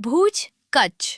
ભુજ, કચ્છ.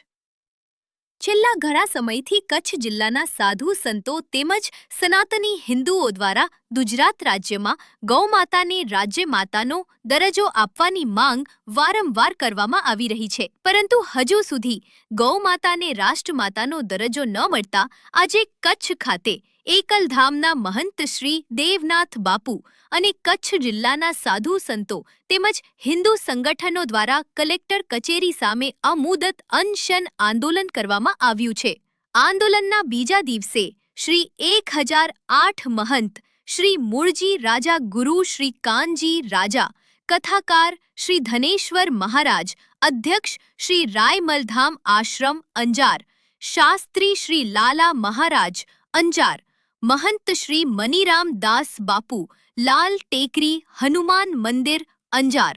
છેલ્લા ઘણા સમયથી કચ્છ જિલ્લાના સાધુ સંતો તેમજ સનાતની હિન્દુઓ દ્વારા ગુજરાત રાજ્યમાં ગૌમાતાને રાજ્ય માતાનો દરજ્જો આપવાની માંગ વારંવાર કરવામાં આવી રહી છે. પરંતુ હજુ સુધી ગૌમાતાને રાષ્ટ્રમાતાનો દરજ્જો ન મળતા આજે કચ્છ ખાતે એકલધામના મહંત શ્રી દેવનાથ બાપુ અને કચ્છ જિલ્લાના સાધુ સંતો તેમજ હિન્દુ સંગઠનો દ્વારા કલેક્ટર કચેરી સામે અમુદત અનશન આંદોલન કરવામાં આવ્યું છે. આંદોલનના બીજા દિવસે શ્રી એક હજાર આઠ મહંત શ્રી મૂળજી રાજા ગુરુ શ્રી કાનજી રાજા, કથાકાર શ્રી ધનેશ્વર મહારાજ, અધ્યક્ષ શ્રી રાયમલધામ આશ્રમ અંજાર, શાસ્ત્રી શ્રી લાલા મહારાજ અંજાર મહંત શ્રી મનીરામ દાસ બાપુ, લાલ ટેકરી, હનુમાન મંદિર, અંજાર.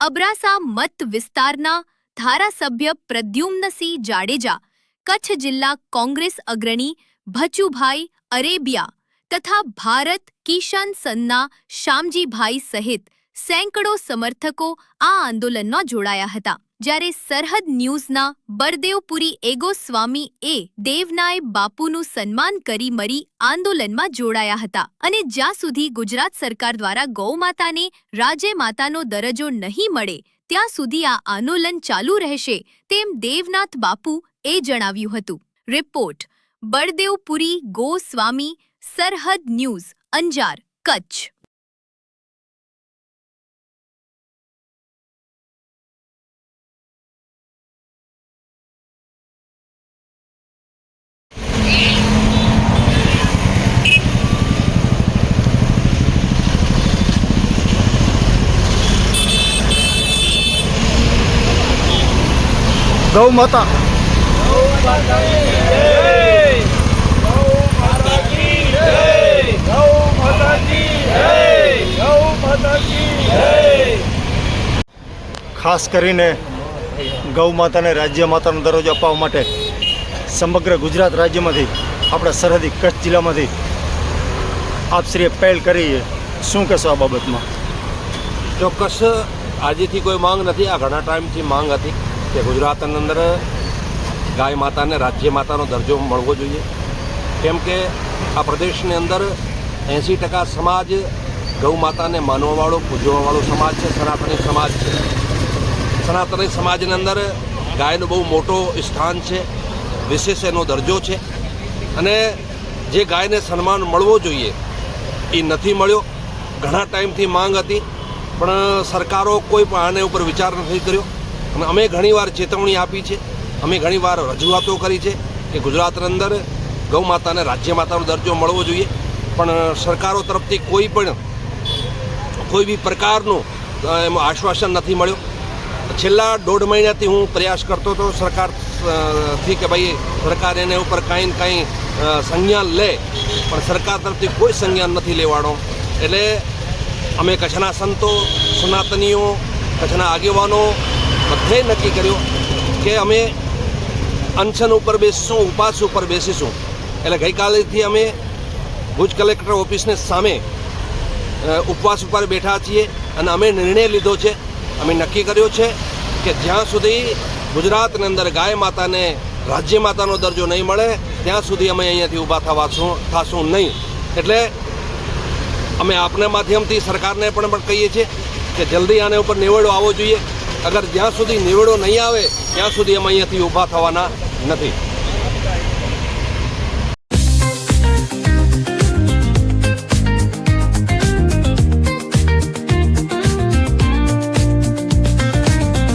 અબરાસા મત વિસ્તારના ધારાસભ્ય પ્રદ્યુમ્નસિંહ જાડેજા, કચ્છ જિલ્લા કોંગ્રેસ અગ્રણી ભચુભાઈ અરેબિયા તથા ભારત કિશન સન્ના શામજીભાઈ સહિત સેંકડો સમર્થકો આ આંદોલનમાં જોડાયા હતા. જ્યારે સરહદ ન્યૂઝના બળદેવપુરી એગો સ્વામી એ દેવનાય બાપુનું સન્માન કરી મરી આંદોલનમાં જોડાયા હતા અને જ્યાં સુધી ગુજરાત સરકાર દ્વારા ગૌમાતાને રાજે માતાનો દરજ્જો નહીં મળે, ત્યાં સુધી આ આંદોલન ચાલુ રહેશે તેમ દેવનાથ બાપુ એ જણાવ્યું હતું. રિપોર્ટ, બળદેવપુરી ગોસ્વામી, સરહદ ન્યૂઝ, અંજાર, કચ્છ. ગૌ માતા. ખાસ કરીને ગૌ માતાને રાજ્ય માતાનો દરજ્જો અપાવવા માટે સમગ્ર ગુજરાત રાજ્યમાંથી, આપણા સરહદી કચ્છ જિલ્લામાંથી આપશ્રીએ પહેલ કરી શું કહેશો આ બાબતમાં? ચોક્કસ, આજેથી કોઈ માંગ નથી. આ ઘણા ટાઈમથી માંગ હતી. કે ગુજરાતની અંદર ગાય માતાને રાજ્ય માતાનો દરજ્જો મળવો જોઈએ. કેમ કે આ પ્રદેશની અંદર એંસી ટકા સમાજ ગૌ માતાને માનવાવાળો, પૂજવાવાળો સમાજ છે, સનાતની સમાજ છે. સનાતની સમાજની અંદર ગાયનું બહુ મોટો સ્થાન છે, વિશેષ એનો દરજ્જો છે. અને જે ગાયને સન્માન મળવો જોઈએ, એ નથી મળ્યો. ઘણા ટાઈમથી માંગ હતી, પણ સરકારો કોઈ પણ આને ઉપર વિચાર નથી કર્યો. અને અમે ઘણીવાર ચેતવણી આપી છે. અમે ઘણીવાર રજૂઆતો કરી છે કે ગુજરાતની અંદર ગૌ માતાને રાજ્ય માતાનો દરજ્જો મળવો જોઈએ. પણ સરકારો તરફથી કોઈ પણ, કોઈ બી પ્રકારનું એમાં આશ્વાસન નથી મળ્યું. છેલ્લા દોઢ મહિનાથી હું પ્રયાસ કરતો હતો સરકારથી કે ભાઈ સરકાર એને ઉપર કાંઈ ને કાંઈ સંજ્ઞાન લે. પણ સરકાર તરફથી કોઈ સંજ્ઞાન નથી લેવાનો. એટલે અમે કચ્છના સંતો, સનાતનીઓ, કચ્છના આગેવાનો બધે નક્કી કર્યું કે અમે અનશન ઉપર બેસીશું ઉપવાસ ઉપર બેસીશું. એટલે ગઈકાલેથી અમે ભુજ કલેક્ટર ઓફિસને સામે ઉપવાસ ઉપર બેઠા છીએ અને અમે નિર્ણય લીધો છે. અમે નક્કી કર્યો છે કે જ્યાં સુધી ગુજરાતની અંદર ગાય માતાને રાજ્ય માતાનો દરજ્જો નહીં મળે, ત્યાં સુધી અમે અહીંયાથી ઊભા થવાશું, થશું નહીં. એટલે અમે આપના માધ્યમથી સરકારને પણ કહીએ છીએ કે જલ્દી આને ઉપર નિવેડો આવવો જોઈએ. અગર જ્યાં સુધી નિવેડો નહીં આવે ત્યાં સુધી અમે અહીંયાથી ઊભા થવાના નથી.